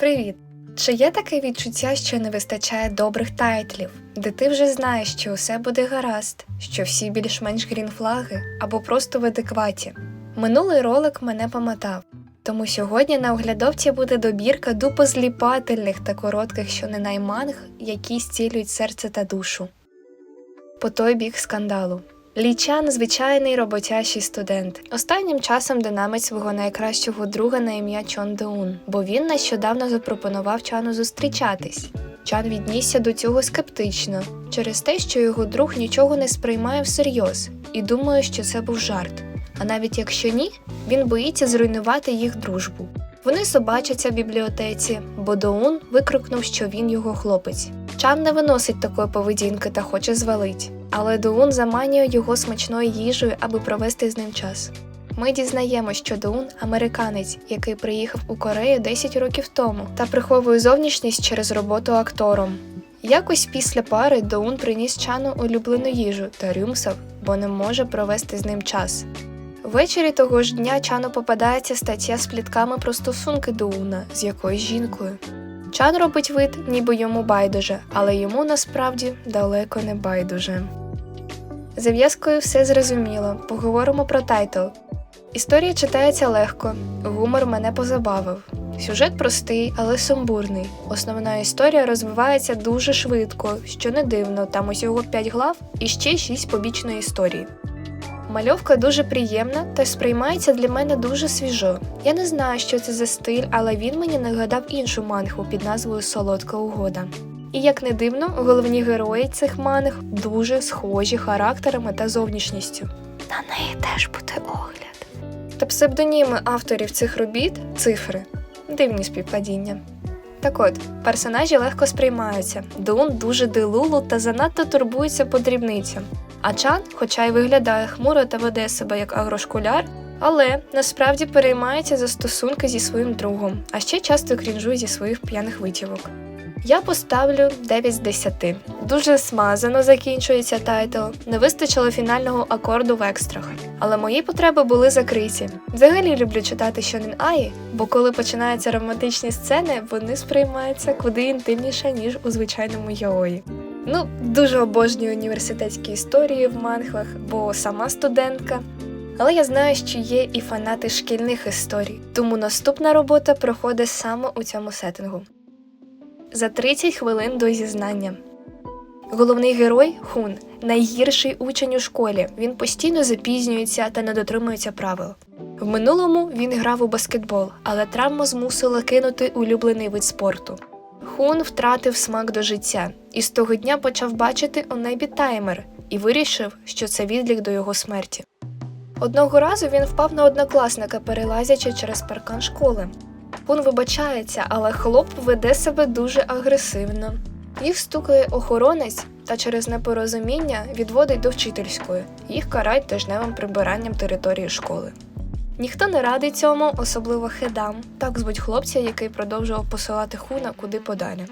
Привіт! Чи є таке відчуття, що не вистачає добрих тайтлів, де ти вже знаєш, що усе буде гаразд, що всі більш-менш грінфлаги або просто в адекваті? Минулий ролик мене помотав, тому сьогодні на оглядовці буде добірка дупозліпательних та коротких щоненайманг, які зцілюють серце та душу. По той бік скандалу. Лічан звичайний роботящий студент. Останнім часом динамить свого найкращого друга на ім'я Чон Деун, бо він нещодавно запропонував Чану зустрічатись. Чан віднісся до цього скептично через те, що його друг нічого не сприймає всерйоз і думає, що це був жарт. А навіть якщо ні, він боїться зруйнувати їх дружбу. Вони собачаться в бібліотеці, бо Доун викрикнув, що він його хлопець. Чан не виносить такої поведінки та хоче звалить, але Доун заманює його смачною їжею, аби провести з ним час. Ми дізнаємося, що Доун американець, який приїхав у Корею 10 років тому та приховує зовнішність через роботу актором. Якось після пари Доун приніс Чану улюблену їжу та рюмсав, бо не може провести з ним час. Ввечері того ж дня Чану попадається стаття з плітками про стосунки Доуна з якоюсь жінкою. Чан робить вид, ніби йому байдуже, але йому насправді далеко не байдуже. Зав'язкою все зрозуміло, поговоримо про тайтл. Історія читається легко, гумор мене позабавив. Сюжет простий, але сумбурний. Основна історія розвивається дуже швидко, що не дивно, там усього 5 глав і ще 6 побічної історії. Мальовка дуже приємна та сприймається для мене дуже свіжо. Я не знаю, що це за стиль, але він мені нагадав іншу мангу під назвою Солодка угода. І як не дивно, головні герої цих манг дуже схожі характерами та зовнішністю. На неї теж буде огляд. Та псевдоніми авторів цих робіт цифри. Дивні співпадіння. Так от, персонажі легко сприймаються. Дун дуже дилулу та занадто турбується по дрібницям. А Чан, хоча й виглядає хмуро та веде себе як агрошкуляр, але насправді переймається за стосунки зі своїм другом, а ще часто крінжує зі своїх п'яних витівок. Я поставлю 9 з 10. Дуже смазано закінчується тайтл, не вистачило фінального акорду в екстрах. Але мої потреби були закриті. Взагалі люблю читати Шонен Аї, бо коли починаються романтичні сцени, вони сприймаються куди інтимніше, ніж у звичайному яої. Ну, дуже обожнюю університетські історії в манхвах, бо сама студентка. Але я знаю, що є і фанати шкільних історій, тому наступна робота проходить саме у цьому сеттингу. За 30 хвилин до зізнання. Головний герой Хун найгірший учень у школі. Він постійно запізнюється та не дотримується правил. В минулому він грав у баскетбол, але травма змусила кинути улюблений вид спорту. Хун втратив смак до життя і з того дня почав бачити у небі таймер і вирішив, що це відлік до його смерті. Одного разу він впав на однокласника, перелазячи через паркан школи. Хун вибачається, але хлоп веде себе дуже агресивно. Їх стукає охоронець та через непорозуміння відводить до вчительської. Їх карають тижневим прибиранням території школи. Ніхто не радий цьому, особливо хедам, так звуть хлопця, який продовжував посилати хуна куди подалі.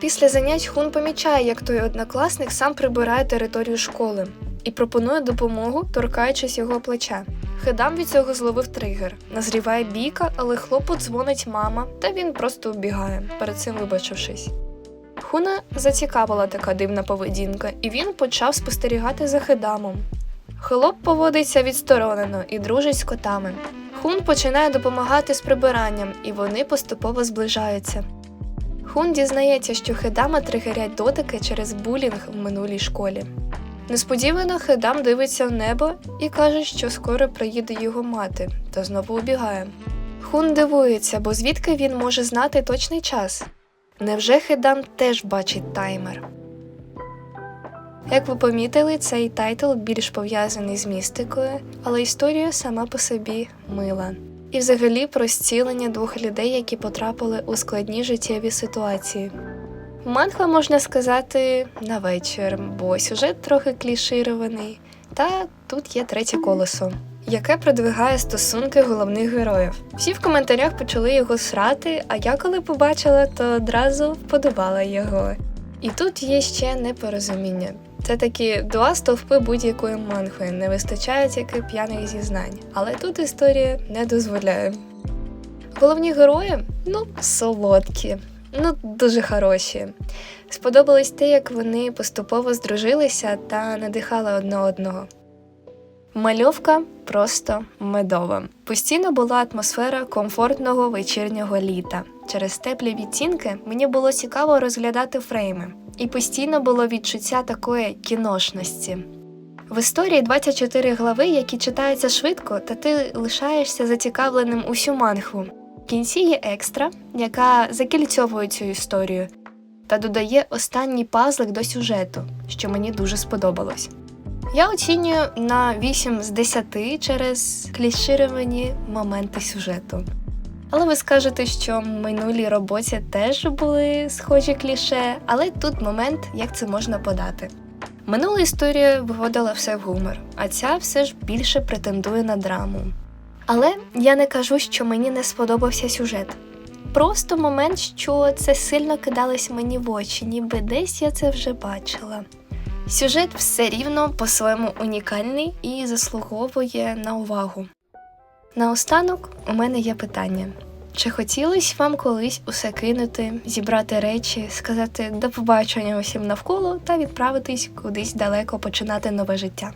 Після занять хун помічає, як той однокласник сам прибирає територію школи і пропонує допомогу, торкаючись його плеча. Хедам від цього зловив тригер, назріває бійка, але хлопу дзвонить мама, та він просто вбігає, перед цим вибачившись. Хуна зацікавила така дивна поведінка, і він почав спостерігати за хедамом. Хлоп поводиться відсторонено і дружить з котами. Хун починає допомагати з прибиранням, і вони поступово зближаються. Хун дізнається, що Хедама тригерять дотики через булінг в минулій школі. Несподівано Хедам дивиться в небо і каже, що скоро приїде його мати, та знову убігає. Хун дивується, бо звідки він може знати точний час? Невже Хедам теж бачить таймер? Як ви помітили, цей тайтл більш пов'язаний з містикою, але історія сама по собі мила. І взагалі про зцілення двох людей, які потрапили у складні життєві ситуації. Манхва можна сказати на вечір, бо сюжет трохи кліширований, та тут є третє колесо, яке продвигає стосунки головних героїв. Всі в коментарях почали його срати, а я коли побачила, то одразу вподобала його. І тут є ще непорозуміння. Це такі два стовпи будь-якої манхви, не вистачає тільки п'яних зізнань. Але тут історія не дозволяє. Головні герої Ну, солодкі, ну дуже хороші. Сподобалось те, як вони поступово здружилися та надихали одне одного. Мальовка просто медова. Постійно була атмосфера комфортного вечірнього літа. Через теплі відтінки мені було цікаво розглядати фрейми, і постійно було відчуття такої кіношності. В історії 24 глави, які читаються швидко, та ти лишаєшся зацікавленим усю манхву. Кінці є екстра, яка закільцьовує цю історію та додає останній пазлик до сюжету, що мені дуже сподобалось. Я оцінюю на 8 з 10 через клішировані моменти сюжету. Але ви скажете, що в минулій роботі теж були схожі кліше, але тут момент, як це можна подати. Минула історія виводила все в гумор, а ця все ж більше претендує на драму. Але я не кажу, що мені не сподобався сюжет. Просто момент, що це сильно кидалось мені в очі, ніби десь я це вже бачила. Сюжет все рівно по-своєму унікальний і заслуговує на увагу. Наостанок у мене є питання: чи хотілося вам колись усе кинути, зібрати речі, сказати до побачення усім навколо та відправитись кудись далеко починати нове життя?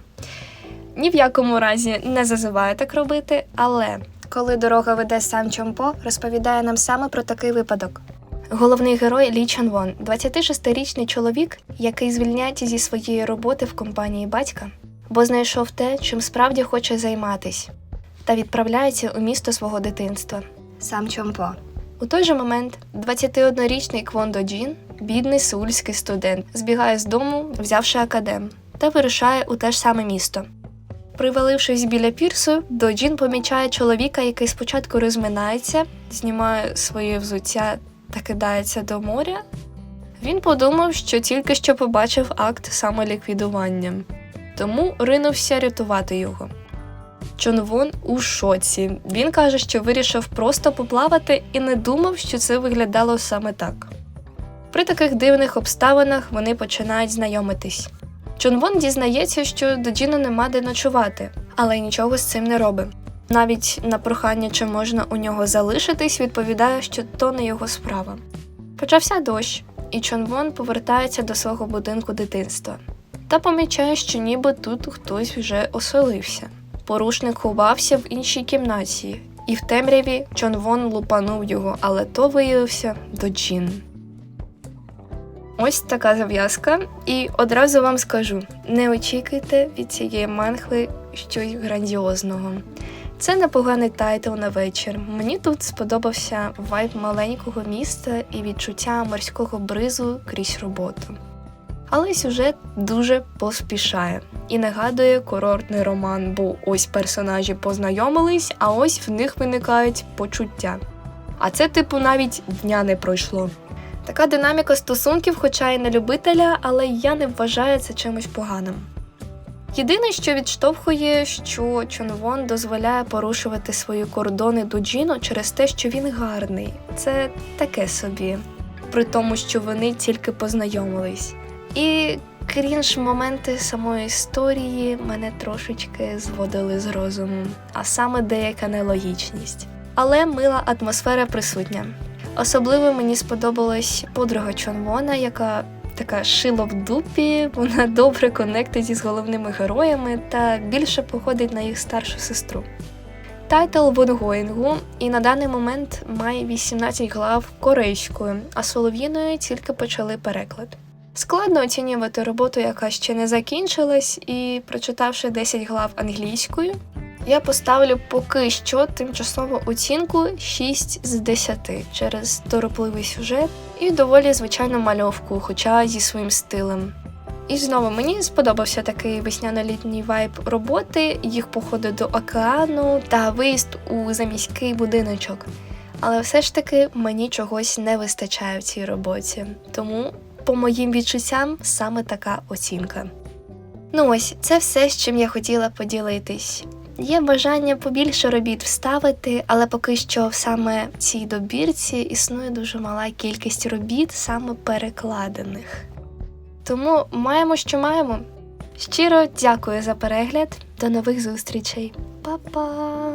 Ні в якому разі не зазиваю так робити, але коли дорога веде сам Чомпо, розповідає нам саме про такий випадок. Головний герой Лі Чон Вон – 26-річний чоловік, який звільняється зі своєї роботи в компанії батька, бо знайшов те, чим справді хоче займатись, та відправляється у місто свого дитинства. Сам Чомпо. У той же момент 21-річний Квон До Джін, бідний сеульський студент, збігає з дому, взявши академ, та вирушає у те ж саме місто. Привалившись біля пірсу, Доджін помічає чоловіка, який спочатку розминається, знімає своє взуття та кидається до моря. Він подумав, що тільки що побачив акт самоліквідування, тому ринувся рятувати його. Чонвон у шоці. Він каже, що вирішив просто поплавати і не думав, що це виглядало саме так. При таких дивних обставинах вони починають знайомитись. Чонвон дізнається, що до Джіну нема де ночувати, але нічого з цим не робить. Навіть на прохання, чи можна у нього залишитись, відповідає, що то не його справа. Почався дощ, і Чонвон повертається до свого будинку дитинства та помічає, що ніби тут хтось вже оселився. Порушник ховався в іншій кімнаті, і в темряві Чонвон лупанув його, але то виявився Доджін. Ось така зав'язка, і одразу вам скажу: не очікуйте від цієї манхви щось грандіозного. Це непоганий тайтл на вечір. Мені тут сподобався вайб маленького міста і відчуття морського бризу крізь роботу. Але сюжет дуже поспішає і нагадує курортний роман, бо ось персонажі познайомились, а ось в них виникають почуття. А це, типу, навіть дня не пройшло. Така динаміка стосунків, хоча й не любителя, але я не вважаю це чимось поганим. Єдине, що відштовхує, що Чонвон дозволяє порушувати свої кордони до Джіну через те, що він гарний. Це таке собі, при тому, що вони тільки познайомились. І крінж моменти самої історії мене трошечки зводили з розуму, а саме деяка нелогічність. Але мила атмосфера присутня. Особливо мені сподобалась подруга Чонвона, яка така шило в дупі, вона добре конектить зі головними героями та більше походить на їх старшу сестру. Тайтл Вонгоїнгу і на даний момент має 18 глав корейською, а солов'їною тільки почали переклад. Складно оцінювати роботу, яка ще не закінчилась, і прочитавши 10 глав англійською, я поставлю поки що тимчасову оцінку 6 з 10 через торопливий сюжет і доволі звичайну мальовку, хоча зі своїм стилем. І знову мені сподобався такий весняно-літній вайб роботи, їх походи до океану та виїзд у заміський будиночок. Але все ж таки мені чогось не вистачає в цій роботі. Тому, по моїм відчуттям, саме така оцінка. Ну ось, це все, з чим я хотіла поділитись. Є бажання побільше робіт вставити, але поки що саме в цій добірці існує дуже мала кількість робіт, саме перекладених. Тому маємо, що маємо. Щиро дякую за перегляд. До нових зустрічей. Па-па!